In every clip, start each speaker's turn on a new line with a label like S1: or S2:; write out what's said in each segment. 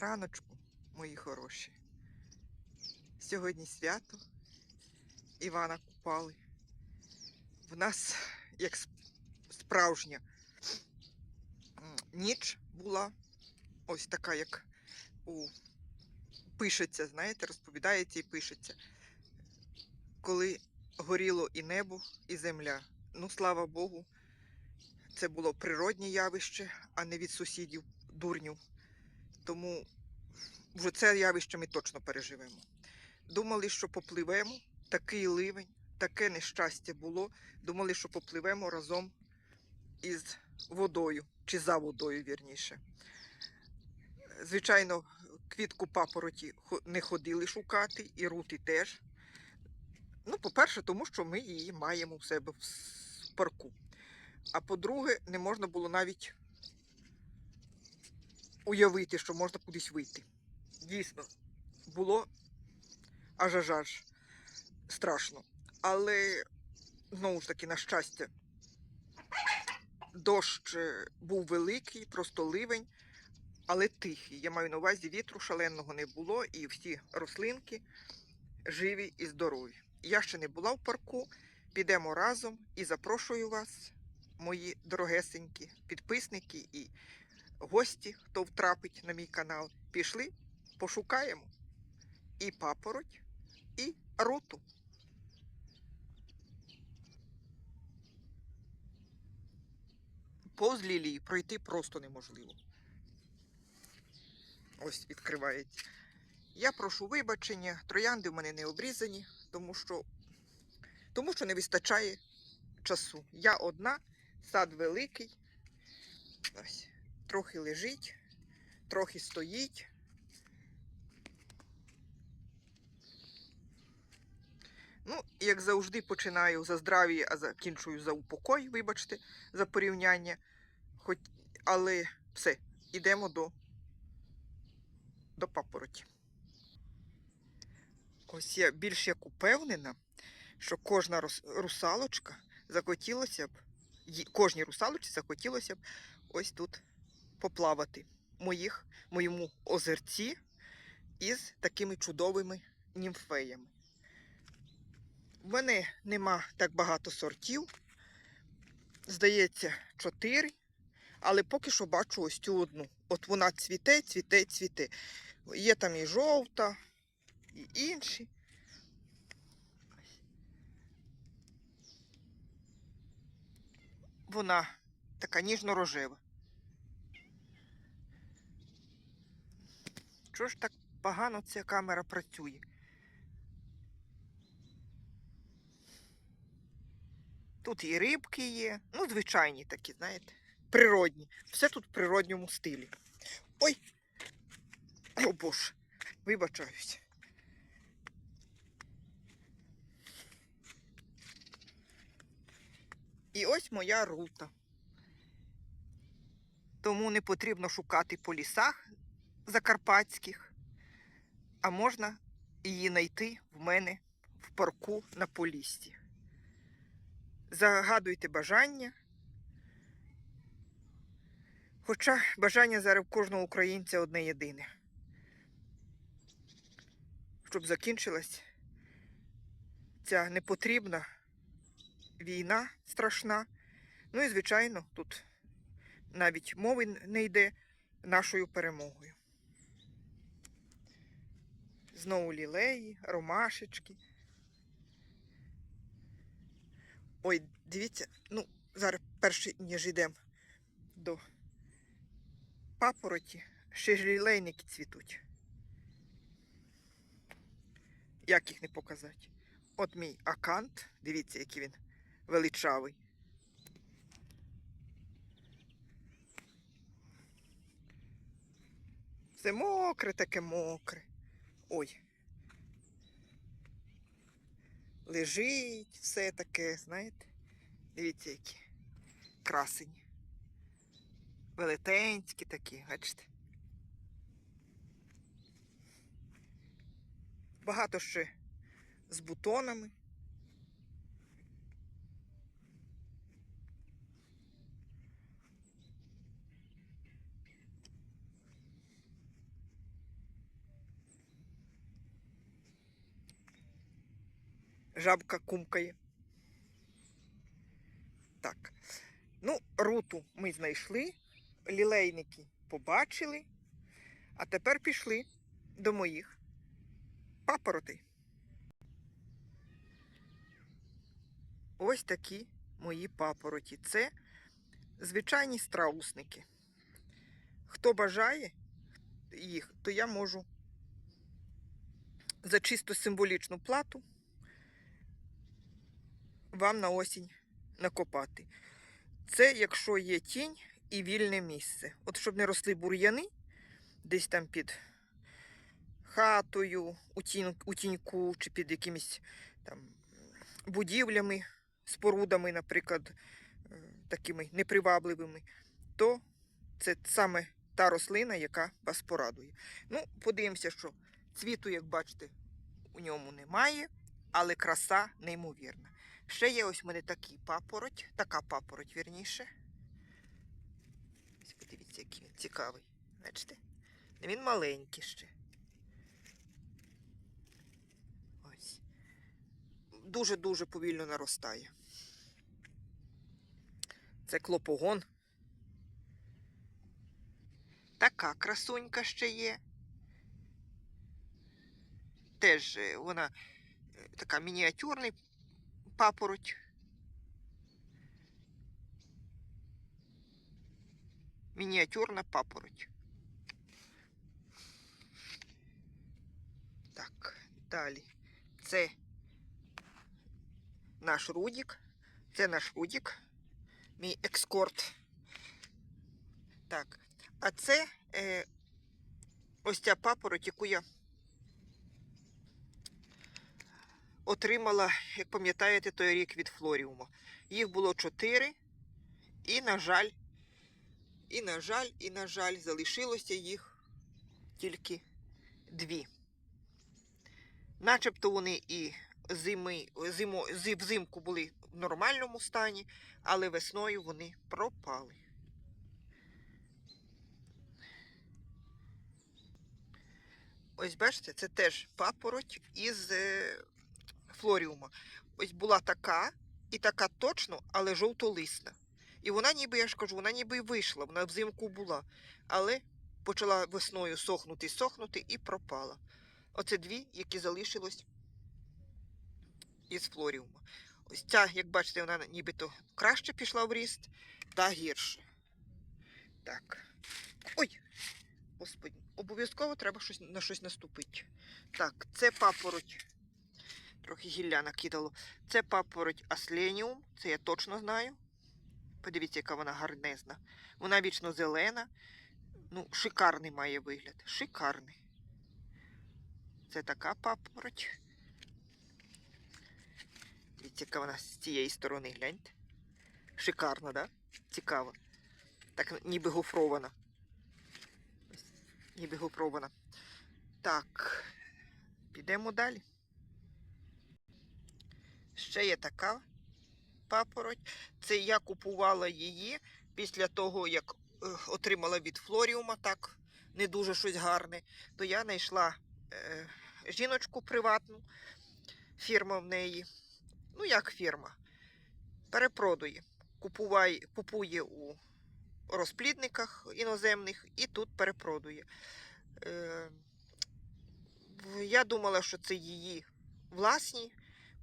S1: Раночку, мої хороші. Сьогодні свято. Івана купали. В нас, як справжня ніч була, ось така, як у пишеться, знаєте, розповідається і пишеться. Коли горіло і небо, і земля. Ну, слава Богу, це було природнє явище, а не від сусідів дурнів. Тому вже це явище ми точно переживемо. Думали, що попливемо, такий ливень, таке нещастя було. Думали, що попливемо разом із водою, чи за водою, вірніше. Звичайно, квітку папороті не ходили шукати, і рути теж. Ну, по-перше, тому що ми її маємо в себе в парку. А по-друге, не можна було навіть уявити, що можна кудись вийти. Дійсно, було аж аж аж страшно. Але знову ж таки, на щастя, дощ е, був великий, просто ливень, але тихий. Я маю на увазі, вітру шаленого не було, і всі рослинки живі і здорові. Я ще не була в парку. Підемо разом і запрошую вас, мої дорогесенькі підписники і гості, хто втрапить на мій канал. Пішли, пошукаємо і папороть, і руту. Повз лілії пройти просто неможливо. Ось відкривається. Я прошу вибачення, троянди в мене не обрізані, тому що, тому що не вистачає часу. Я одна, сад великий. Ось, трохи лежить, трохи стоїть. Ну, як завжди, починаю за здрав'я, а закінчую за упокой, вибачте, за порівняння. Хоч, але все, йдемо до, до папороті. Ось я більш як упевнена, що кожна русалочка захотілося б, кожній русалочці захотілося б ось тут поплавати в моїх, моєму озерці із такими чудовими німфеями. В мене нема так багато сортів. Здається, чотири. Але поки що бачу ось цю одну. От вона цвіте, цвіте, цвіте. Є там і жовта, і інші. Вона така ніжно-рожева. Чого ж так погано ця камера працює? Тут і рибки є, ну, звичайні такі, знаєте, природні. Все тут в природньому стилі. Ой! О боже, вибачаюсь. І ось моя рута. Тому не потрібно шукати по лісах закарпатських, а можна її знайти в мене в парку на Поліссі. Загадуйте бажання. Хоча бажання зараз кожного українця одне єдине. Щоб закінчилась ця непотрібна війна страшна. Ну і, звичайно, тут навіть мови не йде нашою перемогою. Знову лілеї, ромашечки. Ой, дивіться, ну, зараз перше, ніж йдемо до папороті, ще ж лілейники цвітуть. Як їх не показати? От мій акант, дивіться, який він величавий. Все мокре, таке мокре. Ой. Лежить все таке, знаєте. Дивіться, які красені. Велетенські такі, бачите. Багато ще з бутонами. Жабка кумкає. Так. Ну, руту ми знайшли, лілейники побачили, а тепер пішли до моїх папоротей. Ось такі мої папороті. Це звичайні страусники. Хто бажає їх, то я можу за чисто символічну плату вам на осінь накопати. Це якщо є тінь і вільне місце. От щоб не росли бур'яни десь там під хатою, у, тінь, у тіньку чи під якимись там будівлями, спорудами, наприклад, е, такими непривабливими, то це саме та рослина, яка вас порадує. Ну, подивимося, що цвіту, як бачите, у ньому немає, але краса неймовірна. Ще є ось у мене такий папороть, така папороть, вірніше. Ось подивіться, який він цікавий. Бачите? Він маленький ще. Ось. Дуже-дуже повільно наростає. Це клопогон. Така красунька ще є. Теж е, вона е, така мініатюрний папороть. Мініатюрна папороть. Так, далі. Це наш Рудік. Це наш Рудік. Мій екскорт. Так. А це е, ось ця папороть, яку я отримала, як пам'ятаєте, той рік від Флоріума. Їх було чотири, і, на жаль, і, на жаль, і, на жаль, залишилося їх тільки дві. Начебто вони і зими, зимо, зи- взимку були в нормальному стані, але весною вони пропали. Ось бачите, це теж папороть із е, флоріума. Ось була така і така точно, але жовтолисна. І вона ніби, я ж кажу, вона ніби й вийшла, вона взимку була, але почала весною сохнути, сохнути і пропала. Оце дві, які залишилось із флоріума. Ось ця, як бачите, вона нібито краще пішла в ріст, та гірше. Так. Ой, господи, обов'язково треба щось, на щось наступити. Так, це папороть. Трохи гілля накидало. Це папороть Асленіум, це я точно знаю. Подивіться, яка вона гарнезна. Вона вічно зелена. Ну, шикарний має вигляд. Шикарний. Це така папороть. Дивіться, яка вона з цієї сторони, гляньте. Шикарна, да? Цікаво. Так ніби гофрована. Ніби гофрована. Так, підемо далі. Ще є така папороть. Це я купувала її після того, як е, отримала від Флоріума, так, не дуже щось гарне, то я знайшла е, жіночку приватну, фірма в неї. Ну, як фірма, перепродує. Купуває, купує у розплідниках іноземних і тут перепродує. Е, я думала, що це її власні,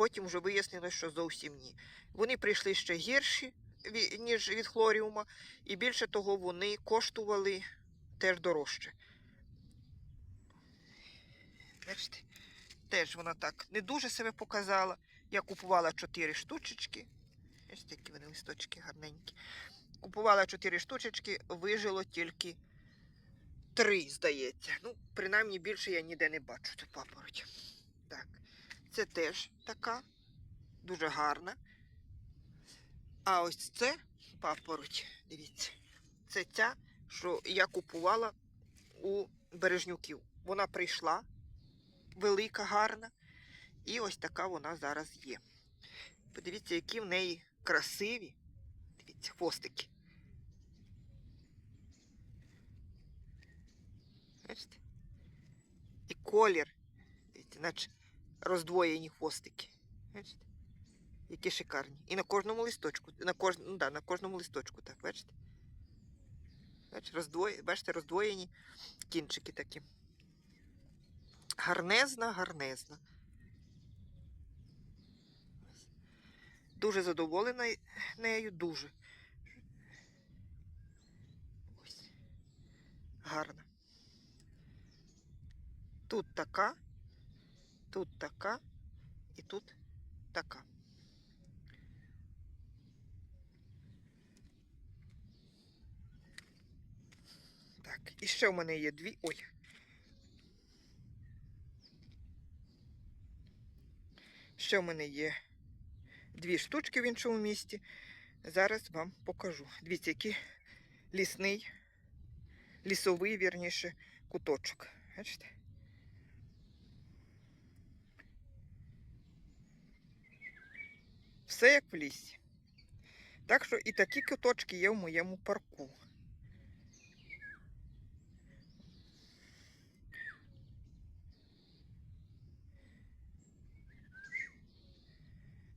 S1: потім вже вияснилось, що зовсім ні. Вони прийшли ще гірші, ніж від хлоріума, і більше того, вони коштували теж дорожче. Бачите, теж вона так не дуже себе показала. Я купувала 4 штучечки. Ось такі вони листочки гарненькі. Купувала 4 штучечки, вижило тільки 3, здається. Ну, принаймні більше я ніде не бачу цю папороть. Так, це теж така, дуже гарна. А ось це папороть, дивіться, це ця, що я купувала у бережнюків. Вона прийшла велика, гарна. І ось така вона зараз є. Подивіться, які в неї красиві. Дивіться, хвостики. Бачите? І колір. Дивіться, наче роздвоєні хвостики. Бачите? Які шикарні. І на кожному листочку. На, кож... ну, да, на кожному листочку, так, бачите? Бачите, роздвоє... бачите, роздвоєні кінчики такі. Гарнезна, гарнезна. Дуже задоволена нею, дуже. Ось. Гарна. Тут така, тут така і тут така. Так, і ще в мене є дві. Ой. Ще в мене є дві штучки в іншому місті. Зараз вам покажу. Дивіться, який лісний, лісовий, вірніше, куточок. Бачите? Все як в лісі. Так що і такі куточки є в моєму парку.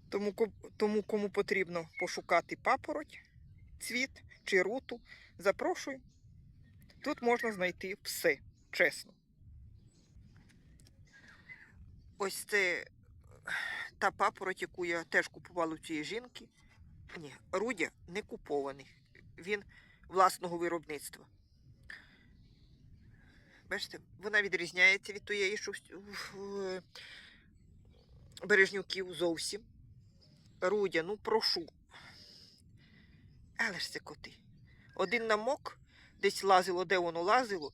S1: Тому, тому кому потрібно пошукати папороть, цвіт чи руту, запрошую. Тут можна знайти все, чесно. Ось це та папороть, яку я теж купувала у цієї жінки. Ні, Рудя не купований. Він власного виробництва. Бачите, вона відрізняється від тієї, що в- в бережнюків зовсім. Рудя, ну прошу. Але ж це коти. Один намок, десь лазило, де воно лазило,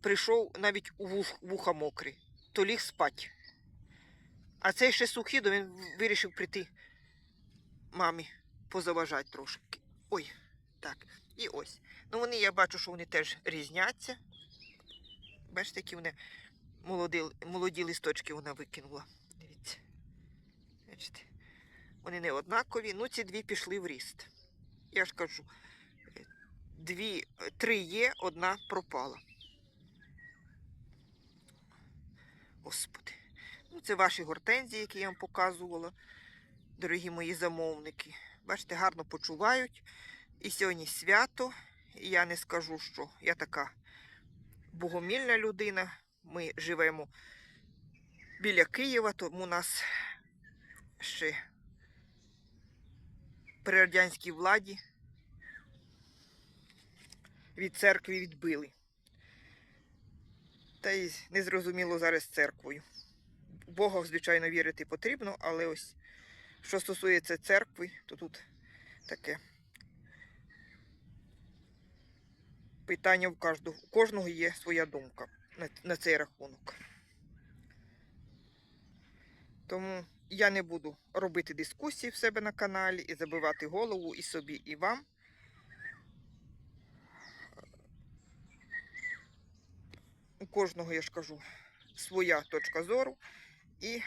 S1: прийшов навіть у вух, вуха мокрий, то ліг спать. А цей ще сухий, то він вирішив прийти мамі позаважати трошки. Ой, так. І ось. Ну вони, я бачу, що вони теж різняться. Бачите, які вони молоді, молоді листочки вона викинула. Дивіться. Бачите. Вони не однакові. Ну, ці дві пішли в ріст. Я ж кажу, дві, три є, одна пропала. Господи. Ну, це ваші гортензії, які я вам показувала, дорогі мої замовники. Бачите, гарно почувають. І сьогодні свято. І я не скажу, що я така богомільна людина. Ми живемо біля Києва, тому нас ще при радянській владі від церкви відбили. Та й незрозуміло зараз церквою. Бога, звичайно, вірити потрібно, але ось що стосується церкви, то тут таке питання в кожного. У кожного є своя думка на, на цей рахунок. Тому я не буду робити дискусії в себе на каналі і забивати голову і собі, і вам. У кожного, я ж кажу, своя точка зору, і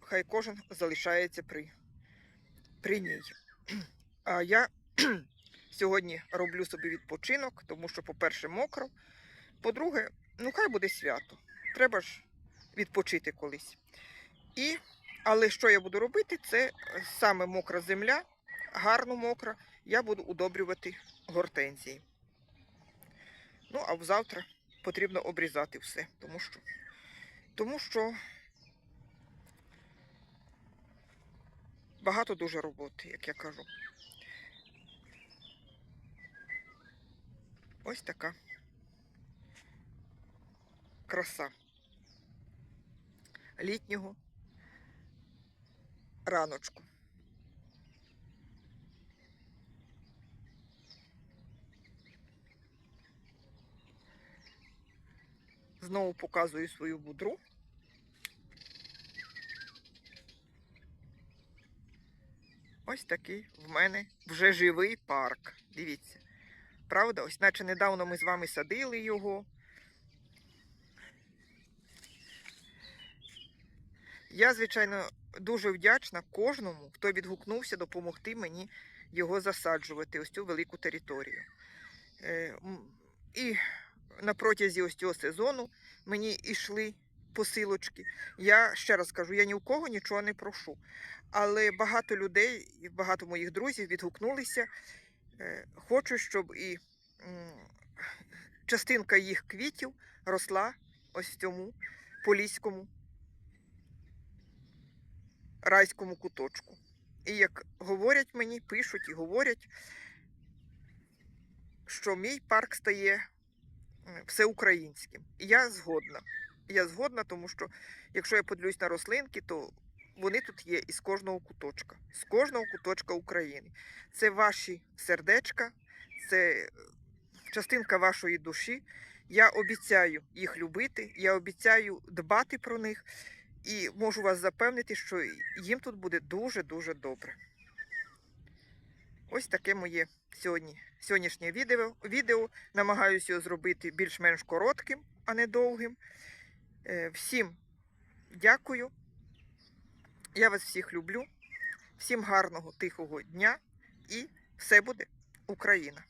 S1: хай кожен залишається при, при ній. А я сьогодні роблю собі відпочинок, тому що, по-перше, мокро. По-друге, ну хай буде свято. Треба ж відпочити колись. І, але що я буду робити, це саме мокра земля, гарно мокра, я буду удобрювати гортензії. Ну, а завтра потрібно обрізати все, тому що, тому що багато дуже роботи, як я кажу. Ось така краса літнього раночку. Знову показую свою будру. Ось такий в мене вже живий парк. Дивіться. Правда? Ось наче недавно ми з вами садили його. Я, звичайно, дуже вдячна кожному, хто відгукнувся допомогти мені його засаджувати, ось цю велику територію. Е, І на протязі ось цього сезону мені йшли посилочки. Я ще раз кажу, я ні у кого нічого не прошу. Але багато людей багато моїх друзів відгукнулися. Е, Хочу, щоб і частинка їх квітів росла ось в цьому поліському райському куточку. І як говорять мені, пишуть і говорять, що мій парк стає всеукраїнським. І я згодна. Я згодна, тому що якщо я подивлюсь на рослинки, то вони тут є із кожного куточка, з кожного куточка України. Це ваші сердечка, це е, частинка вашої душі. Я обіцяю їх любити, я обіцяю дбати про них і можу вас запевнити, що їм тут буде дуже-дуже добре. Ось таке моє сьогодні, сьогоднішнє відео. відео. Намагаюся його зробити більш-менш коротким, а не довгим. Е, Всім дякую. Я вас всіх люблю. Всім гарного, тихого дня і все буде Україна!